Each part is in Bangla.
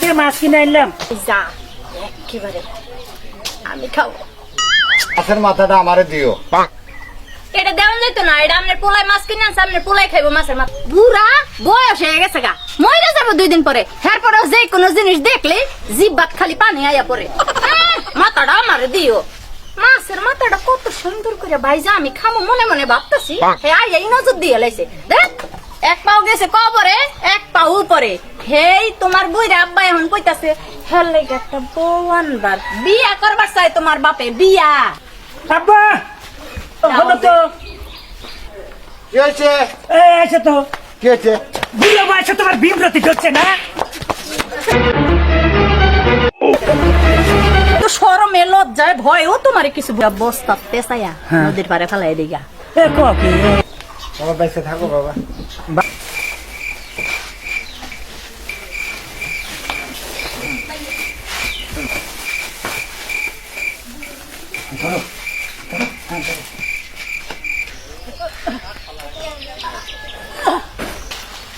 থেকে মাছ কিনে আনলাম যা একেবারে। আমি খাব। মাছের মাথাটা আমারে দিও। এটা দেওয়া যেত না এটা আপনার পোলাই মাছ কিনে আনছে আপনার পোলাই খাইবো মাছের মাছ বুড়া বয়স হয়ে গেছে গা। মরে যাব দুই দিন পরে। হ্যার পরে যে কোনো জিনিস দেখলে জিভ বাত খালি পানি আয়া পরে মাথাটা আমারে দিও। মাছের মাথাটা কত সুন্দর করে ভাইজা আমি খামো মনে মনে ভাবতেছি। হে আই এই নজর দিয়ে লাইছে। দেখ এক পাও গেছে কবরে এক পাও উপরে। হেই তোমার বইরে আব্বা এখন কইতাছে হেল লাগে একটা বউ আনবার। বিয়া করবার চাই তোমার বাপে বিয়া। আব্বা হলো তো। কি হয়েছে? এই এসে তো। কি হয়েছে? বুড়ো বয়সে তোমার বিমরতি হচ্ছে না? তো সরমে লজ্জায় ভয়ও তোমার কিছু বস্তা পেশায়া হ্যাঁ। নদীর পারে ফেলাই দিগা। এ কি? বাবা বেঁচে থাকো বাবা।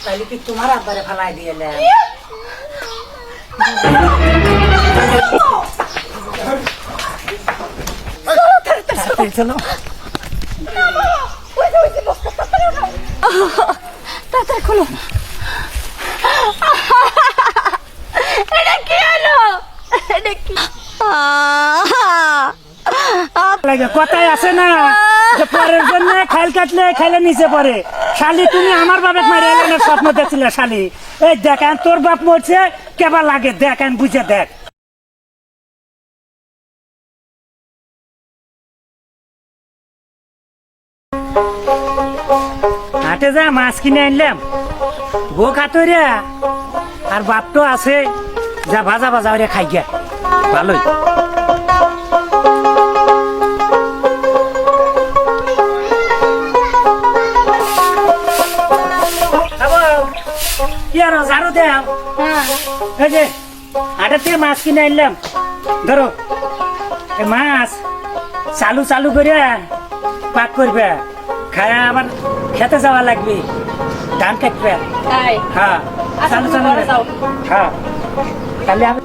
তাহলে কি তোমার আব্বারে ফালাই দিয়ে চলো। তাড়াতাড়ি খোলো এটা কি হলো এটা কি? লাগে আছে না পরের জন্য খাইল কাটলে খাইলে নিচে পড়ে। শালি, তুমি আমার বাপের মারি এলেনের স্বপ্ন দেখছিলে, শালি। এই দেখেন তোর বাপ মরছে, কেবা লাগে? দেখেন বুঝে দেখ। হাটে যা, মাছ কিনে আনলাম। বউ খাতরিয়া আর বাপ তো আছে, যা ভাজা ভাজা ওরে খাই গিয়া। ভালোই। যে মাছ কিনে মাছ চালু চালু করে পাক করবে। খায়া আবার খেতে যাওয়া লাগবে। ধান কাটবে তাই? হ্যাঁ। আচ্ছা, চালু চালু ঘরে যাও। হ্যাঁ। তাহলে আমি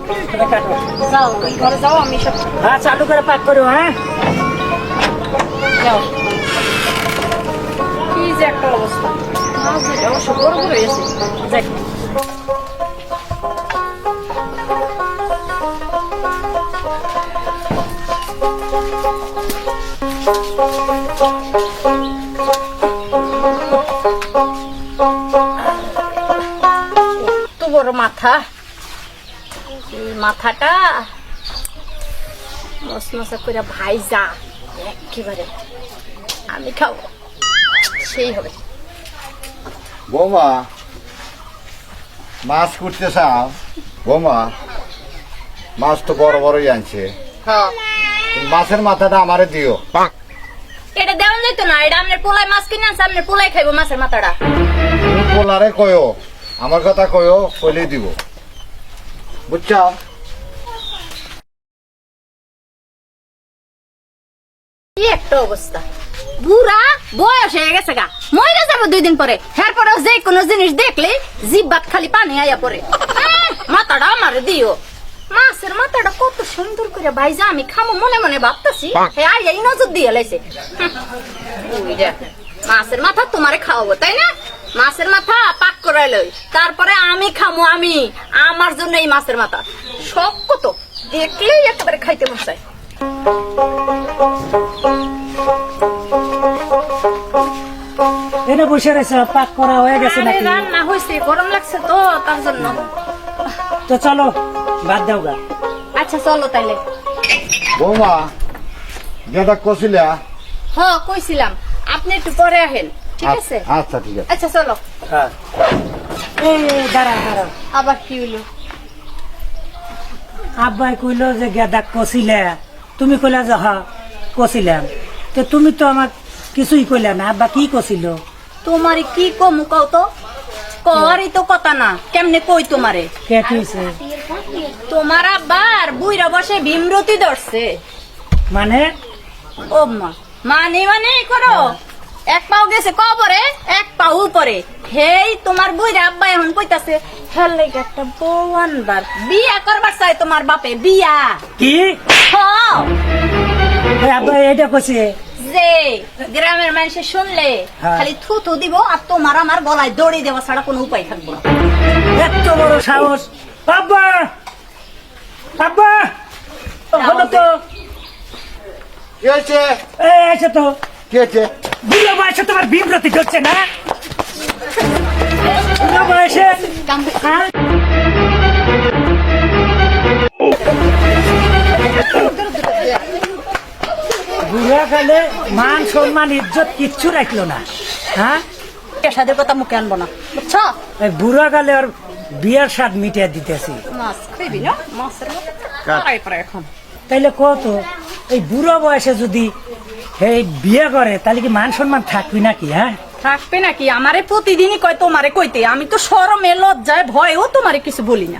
ঘরে যাও আমি সব হ্যাঁ চালু করে পাক করো হ্যাঁ। যাও। কি যে একটা অবস্থা। মাছ অবশ্য বড় বড় হয়েছে যাই তো বড় মাথা। এই মাথাটা মস মশা করে ভাইজা একেবারে। আমি খাব। সেই হবে। বৌমা মাছ করতে চাও? বৌমা মাছ তো বড় বড়ই আনছে। হ্যাঁ। মাছের মাথাটা আমারে দিও। এটা দেওয়া যেত না এটা আপনার পোলাই মাছ কিনে আনছে আপনার পোলাই খাইবো মাছের মাথাটা। পোলারে কয়ো? আমার কথা কয়ো কইলেই দিব। বুঝছ? কি একটা অবস্থা? বুড়া বয়স হয়ে গেছে গা। মরে যাব দুই দিন পরে। হ্যার পরে যে কোনো জিনিস দেখলে জিভ বাত খালি পানি আয়া পরে মাথাটা আমার দিও। মাছের মাথাটা কত সুন্দর করে ভাইজা, আমি খামো মনে মনে ভাবতেছি। হে, আই এই নজর দিয়ে লাইছে। মাছের মাথা তোমারে খাওয়াবো, তাই না? মাছের মাথা পাক করে লই। তারপরে আমি খামো আমি। আমার জন্য এই মাছের মাথা। সব কত? দেখলেই একেবারে খাইতে মন বসে রয়েছে পাক করা হয়ে গেছে আরে নাকি? রান্না হয়েছে গরম লাগছে তো তার জন্য। তো চলো বাদ দাও গা। আচ্ছা চলো তাইলে। বৌমা যেটা কছিলা হ কইছিলাম। আপনি একটু পরে আহেন। ঠিক আছে? আচ্ছা ঠিক আছে। আচ্ছা চলো। হ্যাঁ। এই দাঁড়া দাঁড়া। আবার কি আব্বাই কইলো যে গেদা কছিলে তুমি কইলা যে হা কছিলাম তো তুমি তো আমার কিছুই কইলা না। আব্বা কি কছিল তোমারে কি কমু কও তো? কওয়ারই তো কথা না। কেমনে কই তোমারে? কে কইছে? তোমার আব্বার বুইরা বসে ভীমরতি ধরছে। মানে? ও মা মানে মানে করো। এক পাও গেছে কবরে এক পাও উপরে। হেই তোমার বুইরা আব্বা এখন কইতাছে হেল লাগে একটা বউ আনবার। বিয়া করবার চাই তোমার বাপে বিয়া। কি? হ্যাঁ আব্বা এটা কইছে? যে গ্রামের মানুষে শুনলে হ্যাঁ। খালি থু থু দিব আর তোমার আমার গলায় দড়ি দেওয়া ছাড়া কোনো উপায় থাকব না। এত বড় সাহস। আব্বা! আব্বা! হলো তো। এসে তো। কি হয়েছে বুড়ো বয়সে তোমার বিমরতি চলছে না? বুড়ো বয়সে? হ্যাঁ? বুড়া কালে মান সম্মান ইজ্জত কিচ্ছু রাখল না। হ্যাঁ? পেশাদের কথা মুখে আনব না বুঝছ? এই বুড়া কালে ওর বিয়ার স্বাদ মিটিয়ে দিতেছি। তাইলে কত এই বুড়ো বয়সে যদি এই বিয়ে করে তাহলে কি মান সম্মান থাকবি নাকি হ্যাঁ? থাকবে নাকি? আমারে প্রতিদিনই কয় তোমারে কইতে। আমি তো শরমে লজ্জায় ভয়েও তোমারে কিছু বলি না।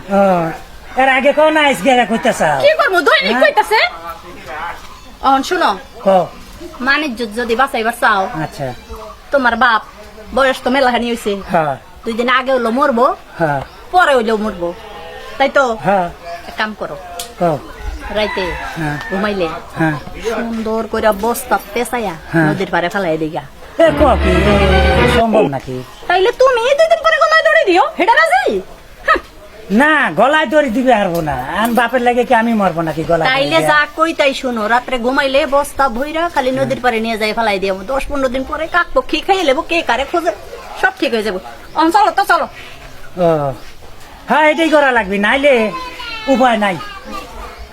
এর আগে কোন আইস গেরা কইতেছ। কি করব দৈনিক হ্যাঁ? কইতাছে? অন শুনো। ক মানিজ্য যদি বাঁচাইবার চাও আচ্ছা। তোমার বাপ বয়স তো মেলাহানি হয়েছে হ্যাঁ। দুই দিন আগে হইল মরবো হ্যাঁ। পরে হইলেও মরবো। তাই তো? হ্যাঁ। এক কাম করো। ক রাইতে হ্যাঁ। ঘুমাইলে। হ্যাঁ। সুন্দর করে বস্তা পেঁচাইয়া হ্যাঁ। নদীর পারে ফেলাই দিগা। সম্ভব নাকি? তাইলে তুমি দুই দিন পরে গলায় দড়ি দিও হেটা রাজি? না গলায় দড়ি দিবে পারব না আন বাপের লাগে কি আমি মরবো নাকি গলায় তাইলে যা কই তাই শুনো রাত্রে ঘুমাইলে বস্তা ভইরা খালি নদীর পারে নিয়ে যাই ফেলাই দিয়ে। দশ পনেরো দিন পরে কাক পক্ষী খাইয়ে লেবো কে কারে খোঁজে সব ঠিক হয়ে যাব। চলো তো চলো। ও। হ্যাঁ এটাই করা লাগবে। নাইলে উপায় নাই।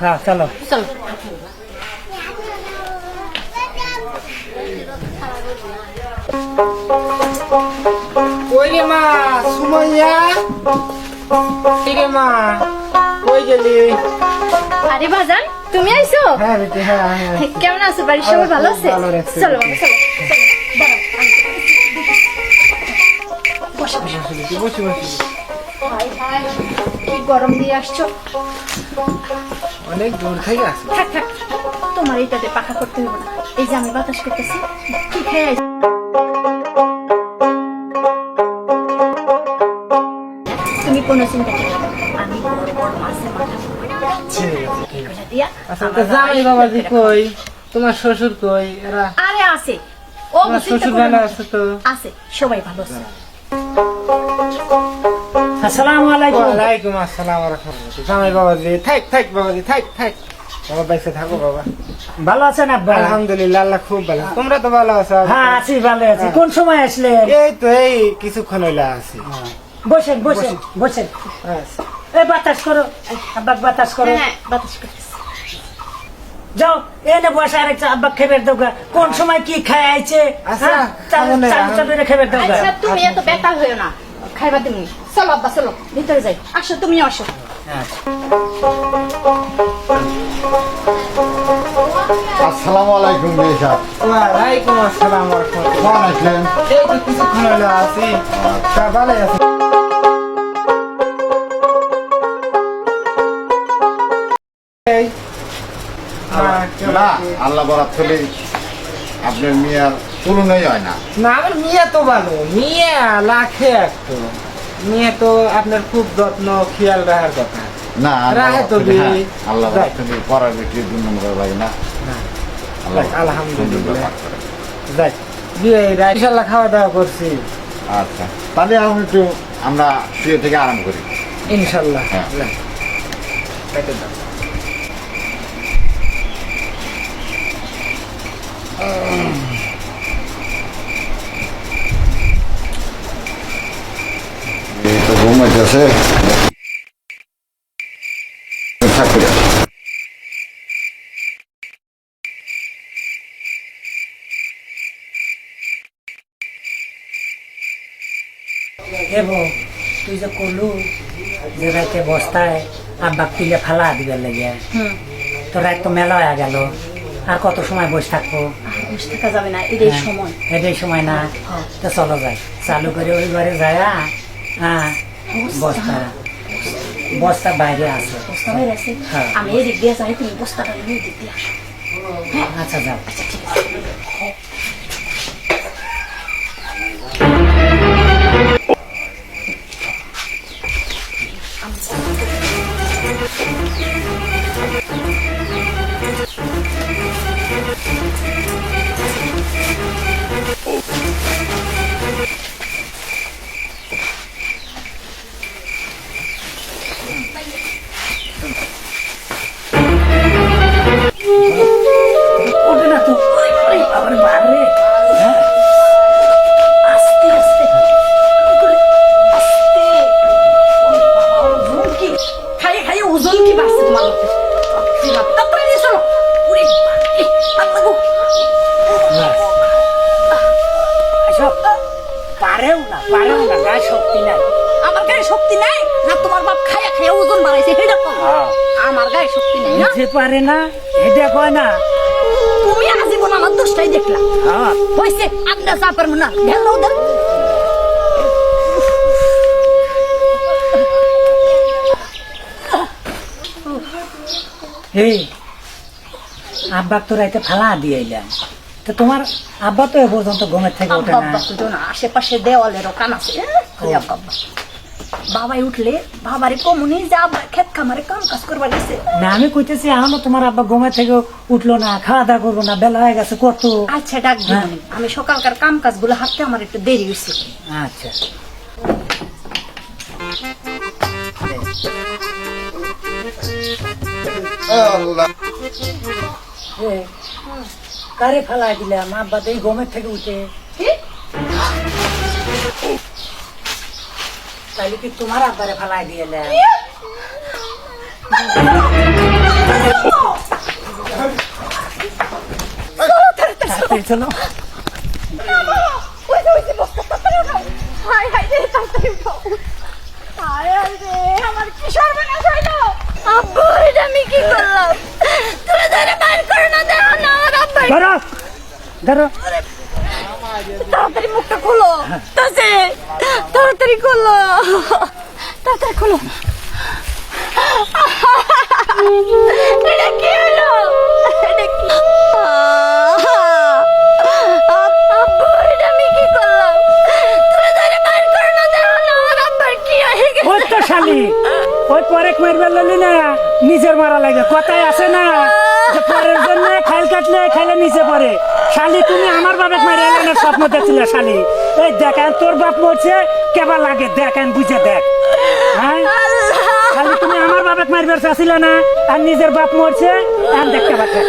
হ্যাঁ চলো। চলো। কই রে মা? সুমাইয়া? কই মা? কই গেলি? আরে বাজান তুমি আইছো? হ্যাঁ বেটি হ্যাঁ হ্যাঁ। কেমন আছো? বাড়ির সবাই ভালো আছে? চলো চলো চলো, বসো, বসো। বসে বসে। কি গরম দিয়ে আসছো? অনেক দূর থেকে আসি। থাক থাক তোমার এইটাতে পাখা করতে হবে না। এই যে আমি বাতাস করতেছি কি খেয়ে? তুমি কোনো চিন্তা করো। আমি বড় বড় মাছের মাথা দিয়া। আচ্ছা জামাই বাবাজি কই? তোমার শ্বশুর কই? এরা আরে আছে। ও শ্বশুর ভালো আছে তো? আছে সবাই ভালো আছে। আসসালামু আলাইকুম। ওয়ালাইকুম আসসালাম ওয়া রাহমাতুল্লাহ। জামাই বাবাজি থাক থাক বাবাজি থাক থাক। বাবা বাইসে থাকো বাবা। ভালো আছেন আব্বা? আলহামদুলিল্লাহ আল্লাহ খুব ভালো তোমরা তো ভালো আছো? হ্যাঁ আছি ভালো আছি। কোন সময় আসলে? এই তো এই কিছুক্ষণ হইলে আছি। বসেন বসেন বসেন। আচ্ছা। এই বাতাস করো। আব্বা বাতাস করো। হ্যাঁ বাতাস করতেছি। যাও এনে বসে আরেক আব্বা খেবের দোকা কোন সময় কি খায় আইছে? আচ্ছা, হ্যাঁ? চালু চালু চালু খেবের দোকা আচ্ছা তুমি এত বেকার হয়েও না। খাইবা তুমি? চলো আব্বা চলো। ভিতরে যাই। আসো তুমি আসো। আসসালামু আলাইকুম বেশাব ওয়ালাইকুম আসসালাম কখন আসলেন এই তো কিছুক্ষণ হইলে আছি। তা ভালো আছে। না আল্লাহ বরাত হলে আপনার মেয়ার তুলনাই হয় না। না আমার মিয়া তো ভালো। মিয়া লাখে একটু। মিয়া তো আপনার খুব যত্ন খেয়াল রাখার কথা। না বরাত তো হ্যাঁ, আল্লাহ পড়ার বেটি দুই নম্বর লাগে না? আলহামদুলিল্লাহ। যাই বিয়ে ইনশাল্লাহ খাওয়া দাওয়া করছি। আচ্ছা তাহলে আমি একটু আমরা শুয়ে থেকে আরাম করি। ইনশাল্লাহ হ্যাঁ। দাও। ঘুমাইতেছে থাকবে এবো তুই যে করলু যে রাইতে বস্তায় আব্বা তুলে ফালা দিবে লেগে। হুম। তো রাত তো মেলা হয়ে গেল। আর কত সময় বসে থাকব? বসে থাকা যাবে না এটাই হ্যাঁ, সময়। এটাই সময় না। তো চলো যাই। চালু করে ওই ঘরে যায় হ্যাঁ বস্তা। বস্তা। বাইরে আছে। বস্তা বাইরে আছে? হ্যাঁ। আমি এই দিক দিয়ে যাই তুমি বস্তাটা নিয়ে দিক দিয়ে আসো। আচ্ছা যাও। আচ্ছা ঠিক আছে। ওজন কি বাড়ছে তোমার লোকের? তাড়াতাড়ি নিয়ে চলো। পারেও না পারেও না গায়ে শক্তি নাই আমার গায়ে শক্তি নাই না তোমার বাপ খাইয়া খাইয়া ওজন বাড়াইছে সেটা। আমার গায়ে শক্তি নেই না পারে না এটা কয় না তুমি আজীবন আমার দোষটাই দেখলা হ্যাঁ হয়েছে আপনার চা পারব না ঢেল দাও এই আব্বা তো রাইতে ফালা দিয়ে এলাম তো তোমার আব্বা তো এ পর্যন্ত ঘুমের থেকে ওঠে না না আশেপাশে দেওয়ালেরও কান আছে। হ্যাঁ? বাবাই উঠলে বাবারে কমুনি যে আব্বা খেত খামারে কাম কাজ করবার গেছে। না আমি কইতেছি এখনও তোমার আব্বা ঘুমের থেকে উঠল না খাওয়া দাওয়া করব না বেলা হয়ে গেছে কত? আচ্ছা ডাক দিবনি আমি সকালকার কাম কাজগুলো হাঁটতে আমার একটু দেরি হয়েছে আচ্ছা। আল্লাহ এ, কারে ফেলাই দিলাম আব্বা তো এই ঘুমের থেকে উঠে কি? তাইলে কি তোমার আব্বারে ফেলাই দিয়ে চলো। হায়, হায় রে, তাড়াতাড়ি। হায়, হায় রে, আমার কি সর্বনাশ হইল? আব্বু, এটা আমি কি করলাম? তুমি ধরে বার করো না, দেখো না, আমার আব্বাই- ধরো ধরো তাড়াতাড়ি মুখটা খোলো। তাসে তাড়াতাড়ি খোলো। তাড়াতাড়ি খোলো। এটা কি হলো? এটা কি? আব্বু শালি ওই পরে মারবার ললি না নিজের মারা লাগে। কথায় আছে না যে পরের জন্য খাইল কাটলে খাইলে নিচে পরে। শালি তুমি আমার বাবাকে মারি এলানের স্বপ্ন দেখছিলে শালি। এই দেখেন তোর বাপ মরছে কেবা লাগে? দেখেন বুঝে দেখ। হ্যাঁ? শালি তুমি আমার বাবাকে মারবার চাচ্ছিলে না আর নিজের বাপ মরছে আর দেখতে পাচ্ছে।